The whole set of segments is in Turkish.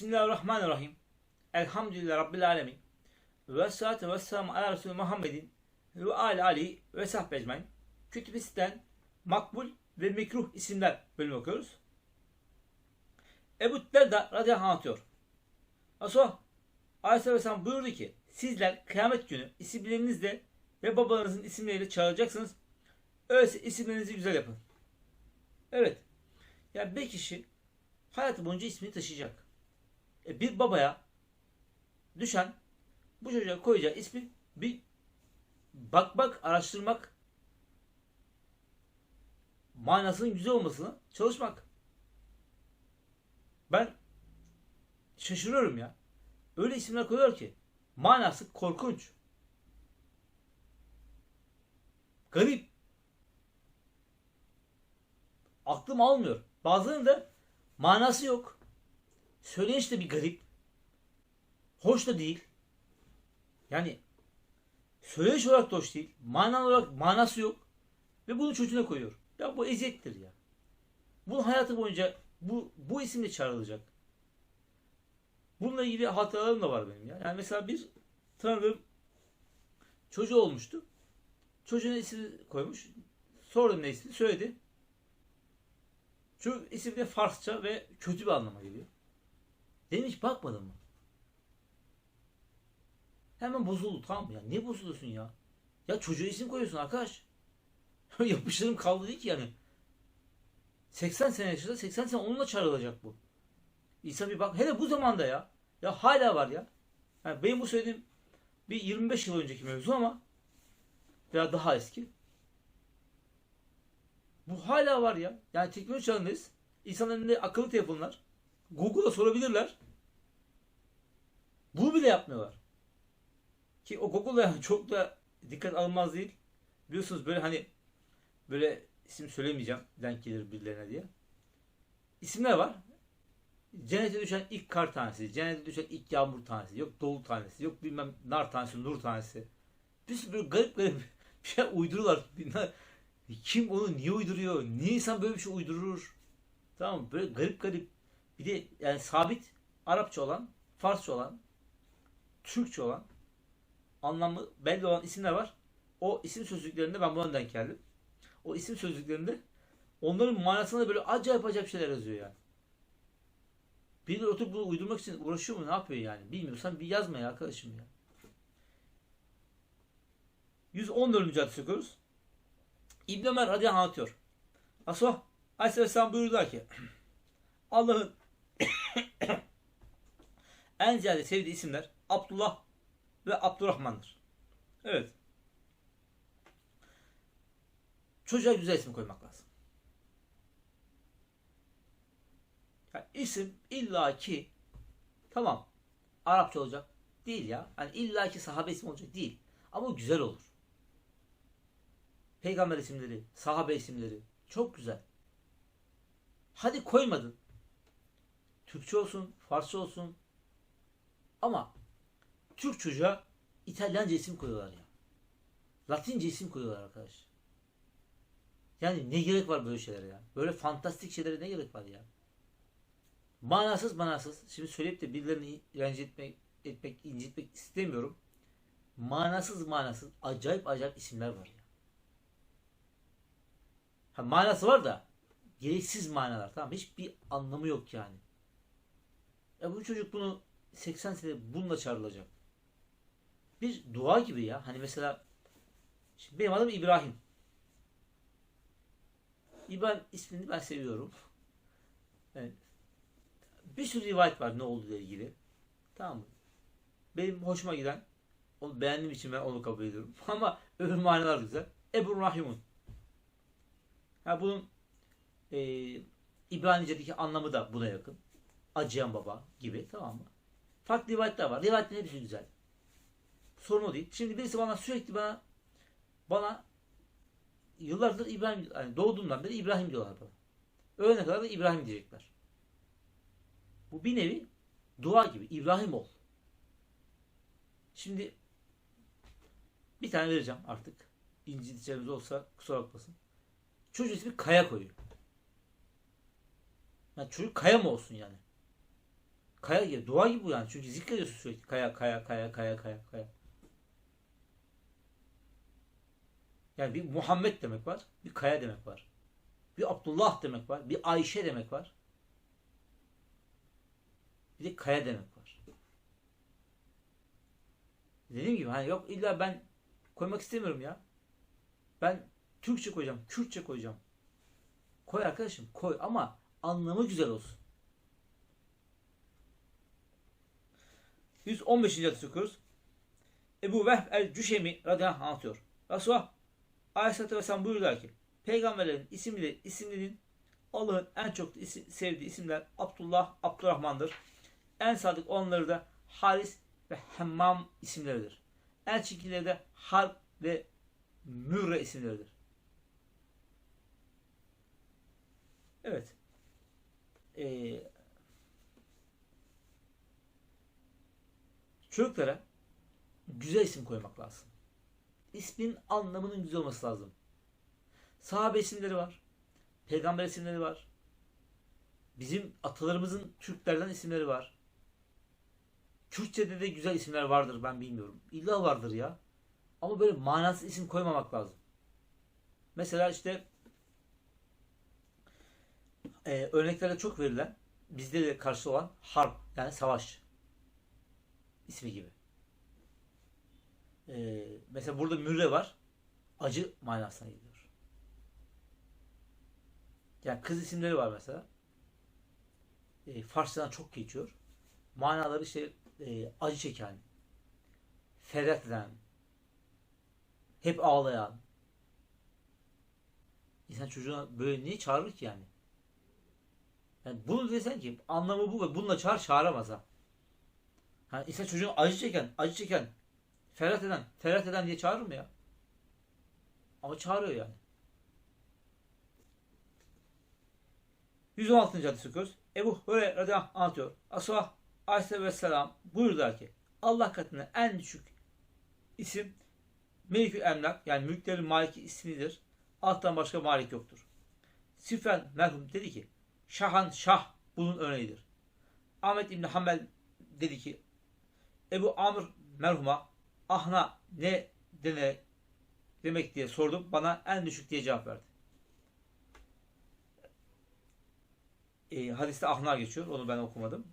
Bismillahirrahmanirrahim. Elhamdülillah Rabbil Alemin. Ve salatu ve selamu ala Resulü Muhammedin ve ali ali ve sahbe ecmain. Kütübisten makbul ve mikruh isimler bölümü okuyoruz. Ebu Derda radıyallahu anh anlatıyor. Resulullah Aleyhisselam buyurdu ki sizler kıyamet günü isimlerinizle ve babanızın isimleriyle çağıracaksınız. Öyleyse isimlerinizi güzel yapın. Evet. Yani bir kişi hayatı boyunca ismini taşıyacak. E, bir babaya düşen bu çocuğa koyacağı ismi bir bakmak, araştırmak, manasının güzel olmasını çalışmak. Ben şaşırıyorum ya. Öyle isimler koyuyor ki manası korkunç. Garip. Aklım almıyor. Bazılarının da manası yok. Söyleyiş de bir garip. Hoş da değil. Yani söyleyiş olarak da hoş değil. Mana olarak manası yok. Ve bunu çocuğuna koyuyor. Ya bu eziyettir ya. Bu hayatı boyunca bu, bu isimle çağrılacak. Bununla ilgili hatalarım da var benim ya. Yani mesela bir tanıdığım çocuğu olmuştu. Çocuğun ismini koymuş. Sordum ne ismi söyledi. Çocuk isim de Farsça ve kötü bir anlama geliyor. Dedim hiç bakmadın mı? Hemen bozuldu tamam mı ya? Niye bozuluyorsun ya? Ya çocuğa isim koyuyorsun arkadaş. Yapıştırım kaldı değil ki yani. 80 sene yaşında 80 sene onunla çağrılacak bu. İnsan bir bak hele bu zamanda ya. Ya hala var ya. Yani benim bu söylediğim bir 25 yıl önceki mevzu ama veya daha eski. Bu hala var ya. Yani teknoloji çağındayız. İnsanların elinde akıllı telefonlar. Google'a sorabilirler. Bunu bile yapmıyorlar. Ki o Google'da yani çok da dikkat alınmaz değil. Biliyorsunuz böyle hani böyle isim söylemeyeceğim denk gelir birilerine diye. İsimler var. Cennete düşen ilk kar tanesi, cennete düşen ilk yağmur tanesi, yok dolu tanesi, yok bilmem nar tanesi, nur tanesi. Bir sürü böyle garip garip bir şey uyduruyorlar. Kim onu niye uyduruyor? Niye insan böyle bir şey uydurur? Tamam? Böyle garip garip. Bir de yani sabit Arapça olan, Farsça olan, Türkçe olan, anlamı belli olan isimler var. O isim sözlüklerinde ben buna denk geldim. O isim sözlüklerinde onların manasında böyle acayip acayip şeyler yazıyor yani. Biri oturup bunu uydurmak için uğraşıyor mu? Ne yapıyor yani? Bilmiyorsan bir yazma ya arkadaşım ya. 114. hadis okuyoruz. İbn Ömer radıyallahu anlatıyor. Resulullah Aleyhisselam buyurdular ki Allah'ın en ziyade sevdiği isimler Abdullah ve Abdurrahman'dır. Evet. Çocuğa güzel isim koymak lazım. Yani isim illaki tamam Arapça olacak değil ya. Hani illaki sahabe ismi olacak değil. Ama güzel olur. Peygamber isimleri, sahabe isimleri çok güzel. Hadi koymadın. Türkçe olsun, Farsça olsun. Ama Türk çocuğa İtalyanca isim koyuyorlar ya. Latince isim koyuyorlar arkadaş. Yani ne gerek var böyle şeylere ya? Böyle fantastik şeylere ne gerek var ya? Manasız manasız. Şimdi söyleyip de birilerini rencide etmek, etmek, incitmek istemiyorum. Manasız manasız acayip acayip isimler var ya. Ha, manası var da gereksiz manalar tamam hiçbir anlamı yok yani. Ya bu çocuk bunu 80 sene bununla çağrılacak. Bir dua gibi ya. Hani mesela şimdi benim adım İbrahim. İbrahim ismini ben seviyorum. Yani bir sürü rivayet var ne olduğu ile ilgili. Tamam mı? Benim hoşuma giden, onu beğendiğim için ben onu kabul ediyorum. Ama öbür manalar güzel. Ebu Rahimun. Ha bunun e, İbranice'deki anlamı da buna yakın. Acıyan baba gibi tamam mı? Farklı rivayetler var. Rivayetlerin hepsi güzel. Sorun o değil. Şimdi birisi bana sürekli bana bana yıllardır İbrahim yani doğduğumdan beri İbrahim diyorlar bana. Ölene kadar da İbrahim diyecekler. Bu bir nevi dua gibi. İbrahim ol. Şimdi bir tane vereceğim artık. İncileceğimiz olsa kusura bakmasın. Çocuğun ismi Kaya koyuyor. Yani çocuk Kaya mı olsun yani? Kaya gibi, dua gibi bu yani. Çünkü zikrediyorsun sürekli. Kaya, kaya, kaya, kaya, kaya, kaya. Yani bir Muhammed demek var, bir kaya demek var. Bir Abdullah demek var, bir Ayşe demek var. Bir de kaya demek var. Dediğim gibi hani yok illa ben koymak istemiyorum ya. Ben Türkçe koyacağım, Kürtçe koyacağım. Koy arkadaşım, koy ama anlamı güzel olsun. 115. hadis okuyoruz. Ebu Vehb el-Cüşemi radıyallahu anh anlatıyor. Resulullah Aleyhisselatü Vesselam buyurdular ki Peygamberlerin isimleri isimlerin Allah'ın en çok isi- sevdiği isimler Abdullah, Abdurrahman'dır. En sadık olanları da Haris ve Hemmam isimleridir. En çirkinleri de Harp ve Mürre isimleridir. Evet. Ee, çocuklara güzel isim koymak lazım. İsmin anlamının güzel olması lazım. Sahabe isimleri var. Peygamber isimleri var. Bizim atalarımızın Türklerden isimleri var. Kürtçe'de de güzel isimler vardır ben bilmiyorum. İlla vardır ya. Ama böyle manasız isim koymamak lazım. Mesela işte e, örneklerde çok verilen bizde de karşı olan harp yani savaş ismi gibi. E, mesela burada mürre var. Acı manasına geliyor. Yani kız isimleri var mesela. E, Farsçadan çok geçiyor. Manaları işte e, acı çeken, feryat eden, hep ağlayan. İnsan çocuğuna böyle niye çağırır ki yani? Yani bunu desen ki anlamı bu ve bununla çağır çağıramaz ha. Ha insan çocuğuna acı çeken, acı çeken, feryat eden, feryat eden diye çağırır mı ya? Ama çağırıyor yani. 116. hadis okuyoruz. Ebu Hureyre radıyallahu anh anlatıyor. Asuha aleyhisselam buyurdular ki Allah katında en düşük isim Melikül Emlak yani mülklerin maliki ismidir. Alttan başka malik yoktur. Süfyan merhum dedi ki Şahan Şah bunun örneğidir. Ahmet İbni Hanbel dedi ki Ebu Amr merhuma ahna ne dene demek diye sordum. Bana en düşük diye cevap verdi. E, hadiste ahna geçiyor. Onu ben okumadım.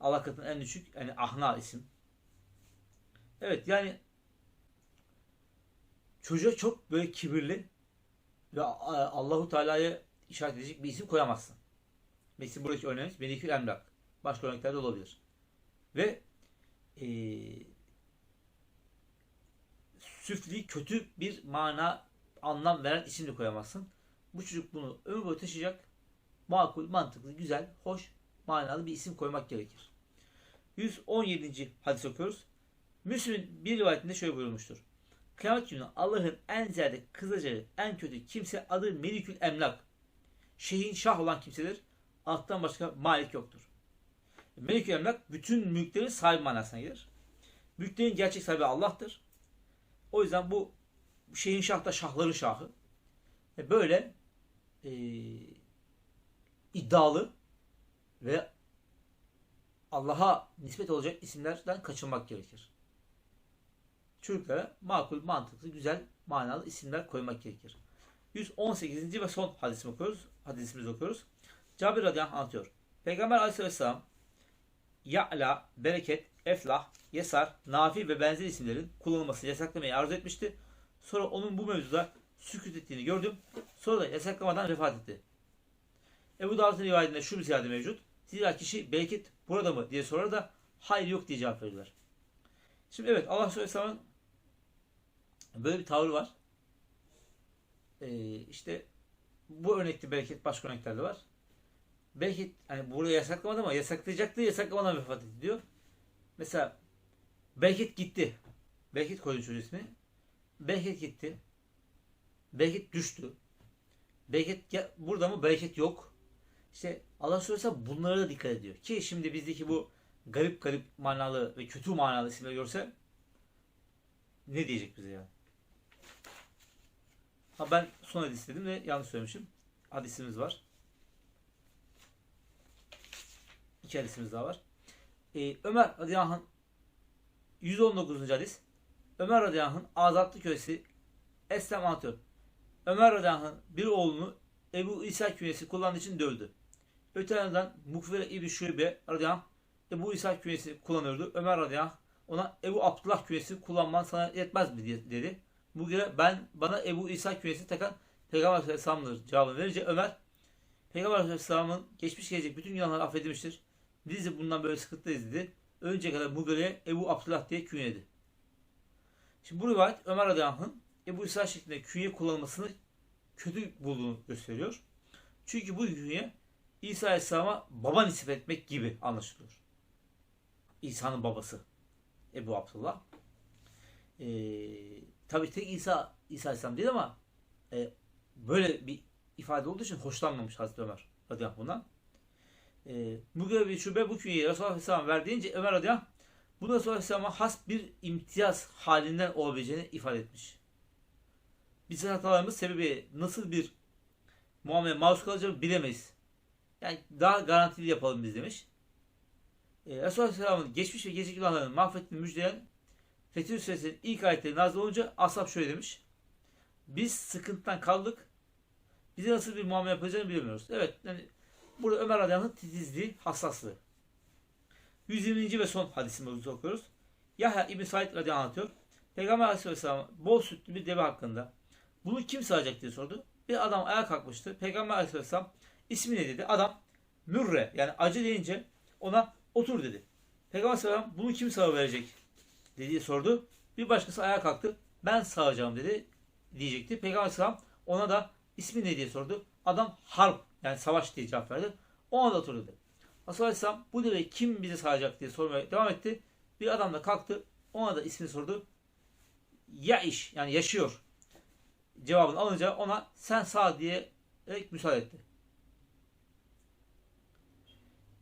Allah katında en düşük yani ahna isim. Evet yani çocuğa çok böyle kibirli ve Allahu Teala'ya işaret edecek bir isim koyamazsın. Mesela buradaki örneğimiz Melikül Emlak. Başka örnekler de olabilir. Ve e, süfli, kötü bir mana, anlam veren isim de koyamazsın. Bu çocuk bunu ömür boyu taşıyacak. Makul, mantıklı, güzel, hoş, manalı bir isim koymak gerekir. 117. hadis okuyoruz. Müslüm'ün bir rivayetinde şöyle buyurulmuştur. Kıyamet günü Allah'ın en ziyade kızacağı en kötü kimse adı Melikül Emlak. Şeyhin şah olan kimsedir. Alttan başka malik yoktur. Melikül Emlak bütün mülklerin sahibi manasına gelir. Mülklerin gerçek sahibi Allah'tır. O yüzden bu şeyhin şah da şahların şahı. E böyle e, iddialı ve Allah'a nispet olacak isimlerden kaçınmak gerekir. Çocuklara makul, mantıklı, güzel, manalı isimler koymak gerekir. 118. ve son hadisimi okuyoruz. Hadisimizi okuyoruz. Cabir radıyallahu anlatıyor. Peygamber aleyhisselam Ya'la, bereket, eflah, yesar, nafi ve benzer isimlerin kullanılmasını yasaklamayı arzu etmişti. Sonra onun bu mevzuda sükut ettiğini gördüm. Sonra da yasaklamadan vefat etti. Ebu Davud'un rivayetinde şu bir ziyade mevcut. Zira kişi bereket burada mı diye sorar da hayır yok diye cevap verirler. Şimdi evet Allah Aleyhisselam'ın böyle bir tavrı var. Ee, işte bu örnekte bereket başka örneklerde var. Bereket hani burada yasaklamadı ama yasaklayacaktı yasaklamadan vefat etti diyor. Mesela bereket gitti. Bereket koydu ismi. Bereket gitti. Bereket düştü. Bereket burada mı? Bereket yok. İşte Allah söylese bunlara da dikkat ediyor. Ki şimdi bizdeki bu garip garip manalı ve kötü manalı isimleri görse ne diyecek bize ya? Ha ben son hadis dedim ve yanlış söylemişim. Hadisimiz var. İki hadisimiz daha var. Ee, Ömer radıyallahu anh 119. hadis. Ömer radıyallahu anh azatlı kölesi Eslem anlatıyor. Ömer radıyallahu anh bir oğlunu Ebu İsa künyesi kullandığı için dövdü. Öte yandan Mukvere İbni Şube radıyallahu anh Ebu İsa künyesi kullanıyordu. Ömer radıyallahu anh ona Ebu Abdullah künyesi kullanman sana yetmez mi dedi. Bu göre ben bana Ebu İsa künyesi takan Peygamber Aleyhisselam'dır cevabını verince Ömer Peygamber Aleyhisselam'ın geçmiş gelecek bütün günahları affedilmiştir. De bundan böyle sıkıntılıyız dedi. Önce kadar Mugire'ye Ebu Abdullah diye künyeledi. Şimdi bu rivayet Ömer radıyallahu anh'ın Ebu İsa şeklinde künye kullanılmasını kötü bulduğunu gösteriyor. Çünkü bu künye İsa Aleyhisselam'a baba nispet etmek gibi anlaşılıyor. İsa'nın babası Ebu Abdullah. Ee, tabii tek İsa, İsa Aleyhisselam değil ama e, böyle bir ifade olduğu için hoşlanmamış Hazreti Ömer radıyallahu bundan. E, bu gibi şube bu künyeyi Resulullah Aleyhisselam verdiğince Ömer radıyallahu bu da Aleyhisselam'a has bir imtiyaz halinden olabileceğini ifade etmiş. Bizim hatalarımız sebebi nasıl bir muamele maruz kalacağını bilemeyiz. Yani daha garantili yapalım biz demiş. Ee, Resulullah Aleyhisselam'ın geçmiş ve gelecek günahlarını mahvettiğini müjdeleyen Fetih Suresinin ilk ayetleri nazil olunca ashab şöyle demiş. Biz sıkıntıdan kaldık. Bize nasıl bir muamele yapacağını bilmiyoruz. Evet yani burada Ömer Radyan'ın titizliği, hassaslığı. 120. ve son hadisimizi okuyoruz. Yahya İbn Said radıyallahu anlatıyor. Peygamber aleyhisselam bol sütlü bir deve hakkında. Bunu kim sağacak diye sordu. Bir adam ayağa kalkmıştı. Peygamber aleyhisselam ismi ne dedi. Adam mürre yani acı deyince ona otur dedi. Peygamber aleyhisselam bunu kim sağa verecek dediği sordu. Bir başkası ayağa kalktı. Ben sağacağım dedi diyecekti. Peygamber aleyhisselam ona da ismi ne diye sordu. Adam harp yani savaş diye cevap verdi. Ona da otur dedi. Resulullah Aleyhisselam bu deveyi kim bize sağacak diye sormaya devam etti. Bir adam da kalktı. Ona da ismini sordu. Ya iş yani yaşıyor. Cevabını alınca ona sen sağ diye müsaade etti.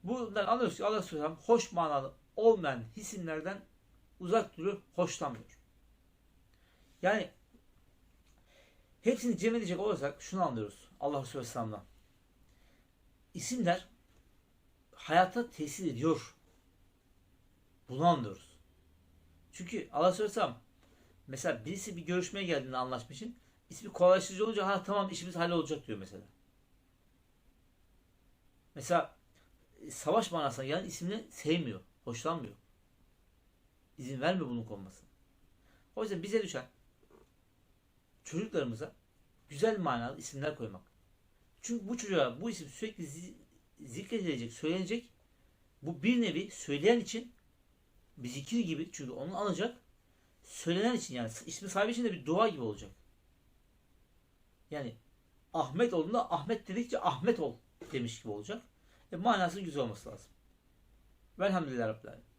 Bundan anlıyoruz ki Allah Resulü hoş manalı olmayan isimlerden uzak duruyor, hoşlanmıyor. Yani hepsini cem edecek olursak şunu anlıyoruz Allah Resulü Aleyhisselam'dan. İsimler hayata tesir ediyor. Bunu anlıyoruz. Çünkü Allah Aleyhisselam mesela birisi bir görüşmeye geldiğinde anlaşmak için ismi kolaylaştırıcı olunca ha tamam işimiz hallolacak diyor mesela. Mesela savaş manasına gelen ismini sevmiyor, hoşlanmıyor. İzin vermiyor bunun konmasına. O yüzden bize düşen çocuklarımıza güzel manalı isimler koymak. Çünkü bu çocuğa bu isim sürekli zikredilecek, söylenecek. Bu bir nevi söyleyen için bir zikir gibi çünkü onu alacak. Söylenen için yani ismi sahibi için de bir dua gibi olacak. Yani Ahmet olduğunda Ahmet dedikçe Ahmet ol demiş gibi olacak. E manası güzel olması lazım. Velhamdülillah Rabbil Alemin.